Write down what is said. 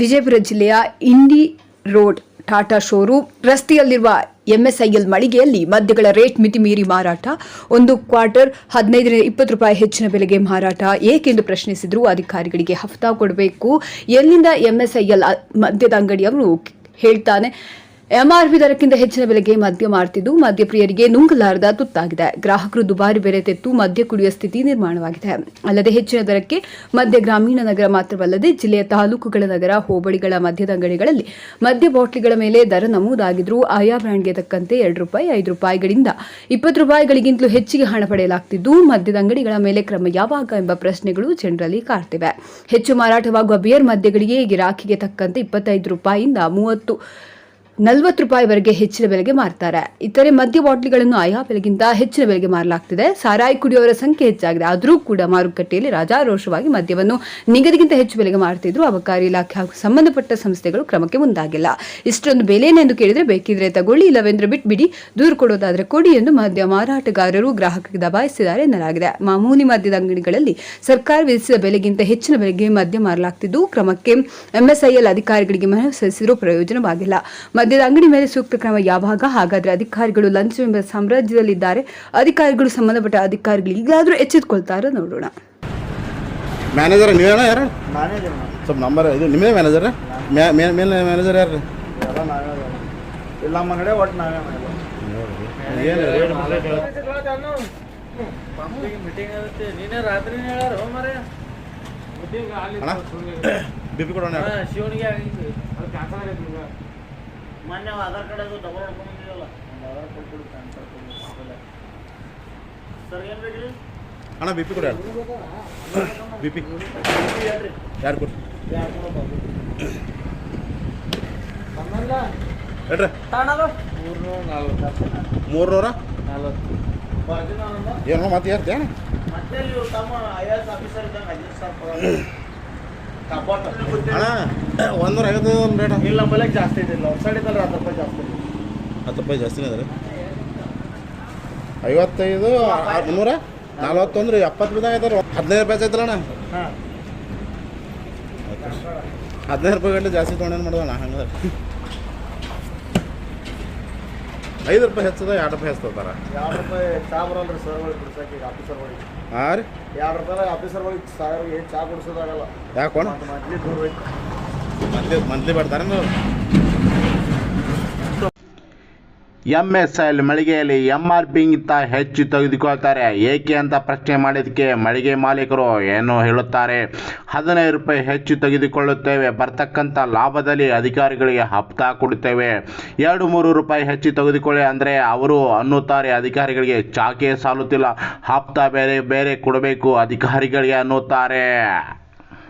ವಿಜಯಪುರ ಜಿಲ್ಲೆಯ Indi road Tata showroom. ರಸ್ತೆಯಲ್ಲಿರುವ MSIL ಮಳಿಗೆಯಲ್ಲಿ ಮದ್ಯಗಳ ರೇಟ್ ಮಿತಿ ಮೀರಿ ಮಾರಾಟ. ಒಂದು ಕ್ವಾರ್ಟರ್ ಹದಿನೈದರಿಂದ ಇಪ್ಪತ್ತು ರೂಪಾಯಿ ಹೆಚ್ಚಿನ ಬೆಲೆಗೆ ಮಾರಾಟ. ಏಕೆಂದು ಪ್ರಶ್ನಿಸಿದ್ರು ಅಧಿಕಾರಿಗಳಿಗೆ ಹಫ್ತಾ ಕೊಡಬೇಕು. ಎಲ್ಲಿಂದ ಎಂಎಸ್ಐಎಲ್ ಮದ್ಯದ ಅಂಗಡಿಯವರು ಹೇಳ್ತಾನೆ. ಎಂಆರ್ಪಿ ದರಕ್ಕಿಂತ ಹೆಚ್ಚಿನ ಬೆಲೆಗೆ ಮದ್ಯ ಮಾರ್ತಿದ್ದು, ಮದ್ಯಪ್ರಿಯರಿಗೆ ನುಂಗಲಾರದ ತುತ್ತಾಗಿದೆ. ಗ್ರಾಹಕರು ದುಬಾರಿ ಬೆಲೆ ತೆತ್ತು ಮದ್ಯ ಕುಡಿಯುವ ಸ್ಥಿತಿ ನಿರ್ಮಾಣವಾಗಿದೆ. ಅಲ್ಲದೆ ಹೆಚ್ಚಿನ ದರಕ್ಕೆ ಮದ್ಯ ಗ್ರಾಮೀಣ ನಗರ ಮಾತ್ರವಲ್ಲದೆ ಜಿಲ್ಲೆಯ ತಾಲೂಕುಗಳ ನಗರ, ಹೋಬಳಿಗಳ ಮದ್ಯದ ಅಂಗಡಿಗಳಲ್ಲಿ ಮದ್ಯ ಬಾಟ್ಲಿಗಳ ಮೇಲೆ ದರ ನಮೂದಾಗಿದ್ದರೂ ಆಯಾ ಬ್ರ್ಯಾಂಡ್ಗೆ ತಕ್ಕಂತೆ ಎರಡು ರೂಪಾಯಿ, ಐದು ರೂಪಾಯಿಗಳಿಂದ ಇಪ್ಪತ್ತು ರೂಪಾಯಿಗಳಿಗಿಂತಲೂ ಹೆಚ್ಚಿಗೆ ಹಣ ಪಡೆಯಲಾಗ್ತಿದ್ದು, ಮದ್ಯದ ಅಂಗಡಿಗಳ ಮೇಲೆ ಕ್ರಮ ಯಾವಾಗ ಎಂಬ ಪ್ರಶ್ನೆಗಳು ಜನರಲ್ಲಿ ಕಾಡ್ತಿವೆ. ಹೆಚ್ಚು ಮಾರಾಟವಾಗುವ ಬಿಯರ್ ಮದ್ಯಗಳಿಗೆ ಗಿರಾಕಿಗೆ ತಕ್ಕಂತೆ ಇಪ್ಪತ್ತೈದು ರೂಪಾಯಿಯಿಂದ ಮೂವತ್ತು ನಲವತ್ತು ರೂಪಾಯಿವರೆಗೆ ಹೆಚ್ಚಿನ ಬೆಲೆಗೆ ಮಾರ್ತಾರೆ. ಇತರೆ ಮದ್ಯ ಬಾಟ್ಲಿಗಳನ್ನು ಆಯಾ ಬೆಲೆಗಿಂತ ಹೆಚ್ಚಿನ ಬೆಲೆಗೆ ಮಾರಲಾಗ್ತಿದೆ. ಸಾರಾಯಿ ಕುಡಿಯುವವರ ಸಂಖ್ಯೆ ಹೆಚ್ಚಾಗಿದೆ. ಆದರೂ ಕೂಡ ಮಾರುಕಟ್ಟೆಯಲ್ಲಿ ರಾಜಾರೋಷವಾಗಿ ಮದ್ಯವನ್ನು ನಿಗದಿಗಿಂತ ಹೆಚ್ಚು ಬೆಲೆಗೆ ಮಾರ್ತಿದ್ರು. ಅಬಕಾರಿ ಇಲಾಖೆ ಹಾಗೂ ಸಂಬಂಧಪಟ್ಟ ಸಂಸ್ಥೆಗಳು ಕ್ರಮಕ್ಕೆ ಮುಂದಾಗಿಲ್ಲ. ಇಷ್ಟೊಂದು ಬೆಲೆನೆಂದು ಕೇಳಿದ್ರೆ ಬೇಕಿದ್ರೆ ತಗೊಳ್ಳಿ, ಇಲ್ಲವೆಂದ್ರೆ ಬಿಟ್ಬಿಡಿ. ದೂರು ಕೊಡೋದಾದ್ರೆ ಕೊಡಿ ಎಂದು ಮದ್ಯ ಮಾರಾಟಗಾರರು ಗ್ರಾಹಕರಿಗೆ ದಬಾಯಿಸಿದ್ದಾರೆ ಎನ್ನಲಾಗಿದೆ. ಮಾಮೂಲಿ ಮದ್ಯದ ಅಂಗಡಿಗಳಲ್ಲಿ ಸರ್ಕಾರ ವಿಧಿಸಿದ ಬೆಲೆಗಿಂತ ಹೆಚ್ಚಿನ ಬೆಲೆಗೆ ಮದ್ಯ ಮಾರಲಾಗ್ತಿದ್ದು. ಕ್ರಮಕ್ಕೆ ಎಂಎಸ್ಐಎಲ್ ಅಧಿಕಾರಿಗಳಿಗೆ ಮನವಿ ಸಲ್ಲಿಸಿದರೂ ಪ್ರಯೋಜನವಾಗಿಲ್ಲ. ಮದ್ಯದ ಅಂಗಡಿ ಮೇಲೆ ಸೂಕ್ತ ಕ್ರಮ ಯಾವಾಗ ಹಾಗಾದ್ರೆ ಅಧಿಕಾರಿಗಳು ಲಂಚವೆಂಬ ಸಾಮ್ರಾಜ್ಯದಲ್ಲಿದ್ದಾರೆ. ಅಧಿಕಾರಿಗಳು ಸಂಬಂಧಪಟ್ಟ ಅಧಿಕಾರಿಗಳು ಈಗಲಾದರೂ ಎಚ್ಚೆತ್ಕೊಳ್ತಾರೆ ನೋಡೋಣ. ಮ್ಯಾನೇಜರ್ ನೀವೇನ ಯಾರು. ಸ್ವಲ್ಪ ನಂಬರ್ ಇದು ನಿಮ್ಮದೇ ಮ್ಯಾನೇಜರ್ ಮೇಲೆ ಮ್ಯಾನೇಜರ್ ಯಾರು? ಬಿಪಿ. ಇಲ್ಲ ಒಟ್ಟು ನಾವೇ ಮೀಟಿಂಗ್ ಆಗುತ್ತೆ. ನೀನೇ ರಾತ್ರಿ ಹೇಳಾರ ಮರೆ ಅಣ್ಣ? ಬಿ ಪಿ ಕೊಡೋಣ ಶಿವನಿಗೆ ಆಗಿತ್ತು ಮೊನ್ನೆ ಆಧಾರ್ ಕಾರ್ಡ್ ಅದು ಡಬಲ್ ಹೊಡ್ಕೊಂಡಿದ್ದೀವಲ್ಲ ಒಂದು ಆಧಾರ್ ಕೊಟ್ಬಿಡು ಪ್ಯಾನ್ ಕಾರ್ಡ್ ಸರ್ ಏನು ಬೇಕ್ರಿ ಅಣ್ಣ ಬಿ ಪಿ ಕೊಡ ಬಿ ಪಿ ಯಾರು ಕೊಡ್ರಿ ಮೂರ್ನೂರ ಏನೋ ಮತ್ತೆ ಯಾರ್ತಿ ಮತ್ತೆ ತಮ್ಮ ಐ ಎಸ್ ಆಫೀಸರ್ ಇದ್ದಂಗೆ ಪಗಾರ. ಕಬ್ಬಾಟ. ಅಣ್ಣ ಒಂದೂರ ಐವತ್ತೈದು ಒಂದು ರೇಟ್ ಇಲ್ಲ ನಮ್ಮಲ್ಲಿ ಜಾಸ್ತಿ ಇದಿಲ್ಲ ಸೈಡ್ ಇದ್ದಲ್ಲ ಹತ್ತು ರೂಪಾಯಿ ಜಾಸ್ತಿ ಹತ್ತು ರೂಪಾಯಿ ಜಾಸ್ತಿನೇ ಅದ ರೀ. ಐವತ್ತೈದು ನೂರ ಮುನ್ನೂರ ನಲ್ವತ್ತೊಂದ್ರೆ ಎಪ್ಪತ್ತು ಬಿದ್ದಾಗ ಐತಾರ ಹದಿನೈದು ರೂಪಾಯಿ ಐತಲ್ಲ ಅಣ್ಣ. ಹಾಂ. ಹದಿನೈದು ರೂಪಾಯಿ ಗಂಟೆ ಜಾಸ್ತಿ ತೊಗೊಂಡೇನು ಮಾಡೋಣ ಹಂಗದ. ಐದು ರೂಪಾಯಿ ಹೆಚ್ಚದ ಎರಡು ರೂಪಾಯಿ ಹೆಚ್ಚತಾರ ಎರಡು ರೂಪಾಯಿ ಚಾ ಬರಲ್ಲ ರೀ ಸರ್ಗಳಿಗೆ ಬಿಡ್ಸಕ್ಕೆ ಈಗ ಆಫೀಸರ್ಗಳಿಗೆ ಹಾಂ ರೀ. ಎರಡು ರೂಪಾಯಿ ಆಫೀಸರ್ಗಳಿಗೆ ಸಾವಿರ ಏನು ಚಾ ಕುಡಿಸೋದಾಗಲ್ಲ ಯಾಕೆ? ಮಂತ್ಲಿ ದೂರ ಮಂತ್ಲಿ ಮಂತ್ಲಿ ಬರ್ತಾರೆ ಎಂ ಎಸ್ ಎಲ್ ಮಳಿಗೆಯಲ್ಲಿ ಎಂ ಆರ್ ಪಿಗಿಂತ ಹೆಚ್ಚು ತೆಗೆದುಕೊಳ್ತಾರೆ. ಏಕೆ ಅಂತ ಪ್ರಶ್ನೆ ಮಾಡಿದ್ದಕ್ಕೆ ಮಳಿಗೆ ಮಾಲೀಕರು ಏನು ಹೇಳುತ್ತಾರೆ. ಹದಿನೈದು ರೂಪಾಯಿ ಹೆಚ್ಚು ತೆಗೆದುಕೊಳ್ಳುತ್ತೇವೆ. ಬರ್ತಕ್ಕಂಥ ಲಾಭದಲ್ಲಿ ಅಧಿಕಾರಿಗಳಿಗೆ ಹಪ್ತಾ ಕೊಡುತ್ತೇವೆ. ಎರಡು ಮೂರು ರೂಪಾಯಿ ಹೆಚ್ಚು ತೆಗೆದುಕೊಳ್ಳಿ ಅಂದರೆ ಅವರು ಅನ್ನುತ್ತಾರೆ. ಅಧಿಕಾರಿಗಳಿಗೆ ಚಾಕೆ ಸಾಲುತ್ತಿಲ್ಲ. ಹಪ್ತಾ ಬೇರೆ ಬೇರೆ ಕೊಡಬೇಕು. ಅಧಿಕಾರಿಗಳಿಗೆ ಅನ್ನುತ್ತಾರೆ.